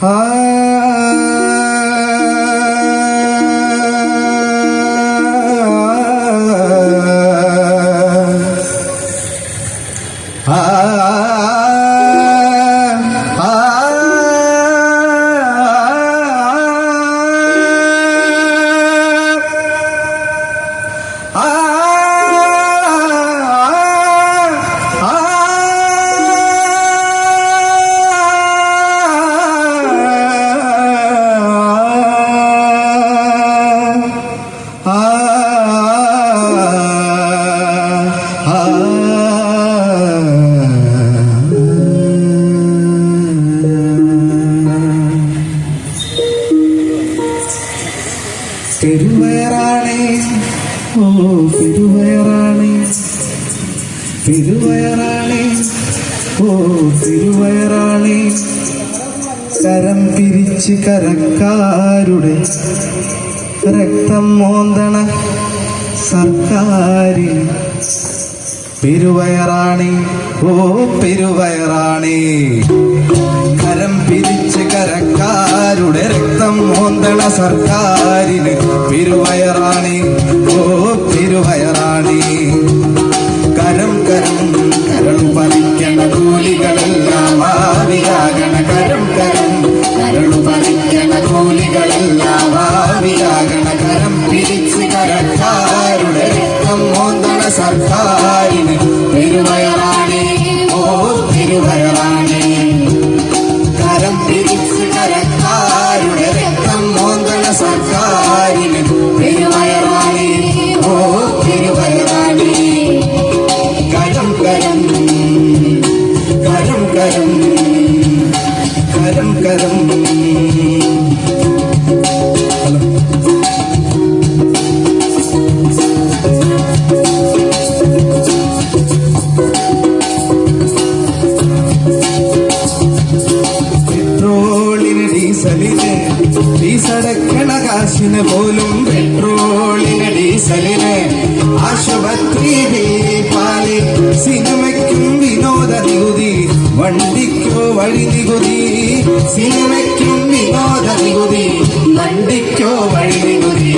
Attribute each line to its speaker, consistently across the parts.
Speaker 1: ah, ah, ah. പെരുവയറാണേ ഓ പെരുവയറാണേ പെരുവയറാണേ ഓ പെരുവയറാണേ കരം പിരിച്ച് കരക്കാരുടെ രക്തം മോന്തണ സർക്കാരിന് പെരുവയറാണി ഓ പെരുവയറാണി. കരം പിരിച്ച് കരക്കാരുടെ രക്തം മോന്തണ സർക്കാരിന് പെരുവയറാണി ഓ പെരുവയറാണി. കരം കരം കരം പിരിച്ച് കരക്കാരുടെ രക്തം മോന്തണ സർക്കാരിന് പെരുവയറാണേ ഓ പെരുവയറാണേ കരം പിരിച്ച് കരക്കാരുടെ രക്തം മോന്തണ സർക്കാരിന് പെരുവയറാണേ ഓ പെരുവയറാണേ കരം കരം കരം കരം കരം കരം. ഡീസലിന് ഡീസടക്കണ കാശിന് പോലും പെട്രോളിന് ഡീസലിന് ആശുപത്രി പാൽ സിനിമയ്ക്കും വിനോദ നികുതി വണ്ടിക്കോ വഴി നികുതി സിനിമയ്ക്കും വിനോദ നികുതി വണ്ടിക്കോ വഴി നികുതി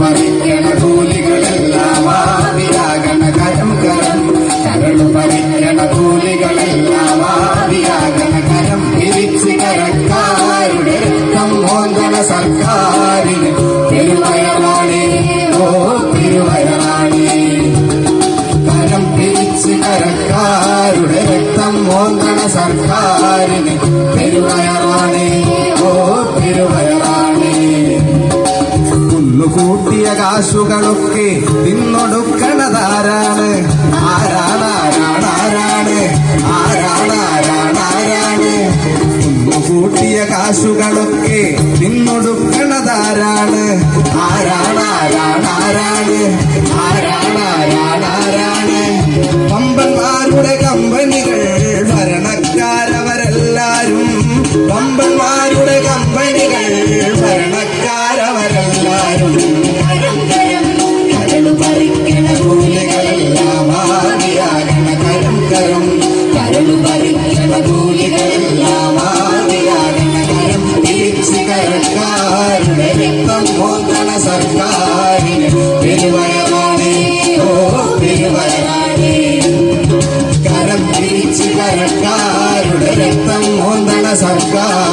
Speaker 1: പറിക്കണ കൂലികളെല്ലാം ആവിയാകണ കരം കരം കരളു പറിക്കണ കൂലികളെല്ലാം സർക്കാരിന് പെരുവയറാണേ ഓ രക്തം ഓ കുന്നുകൂട്ടിയ കാശുകളൊക്കെ തിന്നൊടുക്കണതാരാണ് ആരാണ് ആരാണ് ആരാണ് ആരാണ്? കുന്നുകൂട്ടിയ കാശുകളൊക്കെ തിന്നൊടുക്കണതാരാണ് ആരാണ് ആരാണ് ആരാണ് ആരാണ് ആരാണ് ആരാണ് പമ്പന്മാരുടെ കമ്പനികൾ ഭരണക്കാരവരെല്ലാരും പമ്പന്മാരുടെ കമ്പനികൾ ഭരണക്കാരവരെല്ലാരും പറിക്കണ കൂലികളെല്ലാം ആവിയാകണ കരം കരം കരക്കാരുടെ രക്തം പോകണ സർക്കാരിന് പെരുവയറാണേ ഓ പെരുവയറാണേ കരം തിരിച്ച് കരക്കാരുടെ രക്തം മോന്തണ സർക്കാർ